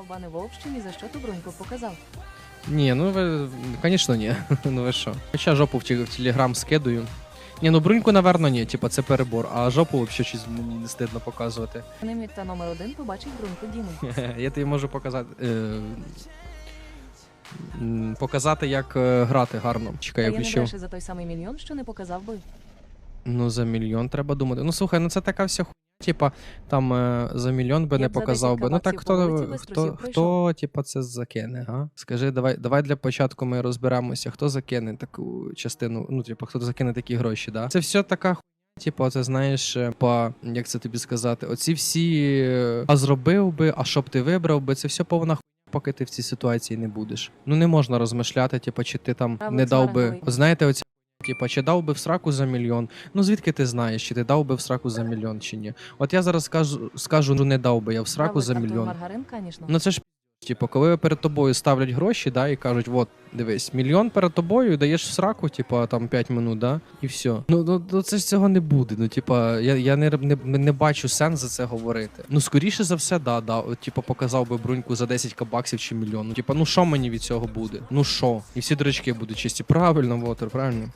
Давав бани Вовщині, за що ту бруньку показав. Ні, ну ви, звісно, ні. ну ви що? Хоча жопу в, телеграм скидаю. Ні, ну бруньку, напевно, ні, типа це перебор, а жопу взагалі щось мені не стидно показувати. Ним та номер один побачить бруньку Діми. Я тобі можу показати. Е, м, показати, як е, грати гарно. Чекай, Та я я не включив. бреше за той самий мільйон, що не показав би. Ну, за мільйон треба думати. Ну слухай, ну це така вся хуйня, типа, там е, за мільйон би Я не показав би. Ну так хто, хто, хто, типа, це закине, га? Скажи, давай, давай для початку ми розберемося, хто закине таку частину, ну, типа, хто закине такі гроші, да? Це все така. Типу, це знаєш, е, по як це тобі сказати, оці всі е, а зробив би, а що б ти вибрав би, це все повна хуйня, поки ти в цій ситуації не будеш. Ну не можна розмишляти, типу, чи ти там Правильно не дав би. знаєте, оця Типа, чи дав би в сраку за мільйон? Ну звідки ти знаєш, чи ти дав би в сраку за мільйон, чи ні? От я зараз скажу, скажу, ну не дав би я в сраку Правда, за мільйон. Маргарин, звісно. Ну це ж типу, коли перед тобою ставлять гроші, да, і кажуть, от, дивись, мільйон перед тобою, даєш в сраку, типа там 5 минут, да, і все. Ну, ну, ну це ж цього не буде. Ну, типа, я, я не, не, не бачу сенс за це говорити. Ну, скоріше за все, да, да. От, типа, показав би бруньку за 10 баксів чи мільйон. Ну, типа, ну що мені від цього буде? Ну що? І всі дурачки будуть чисті. Правильно, Вотер, правильно.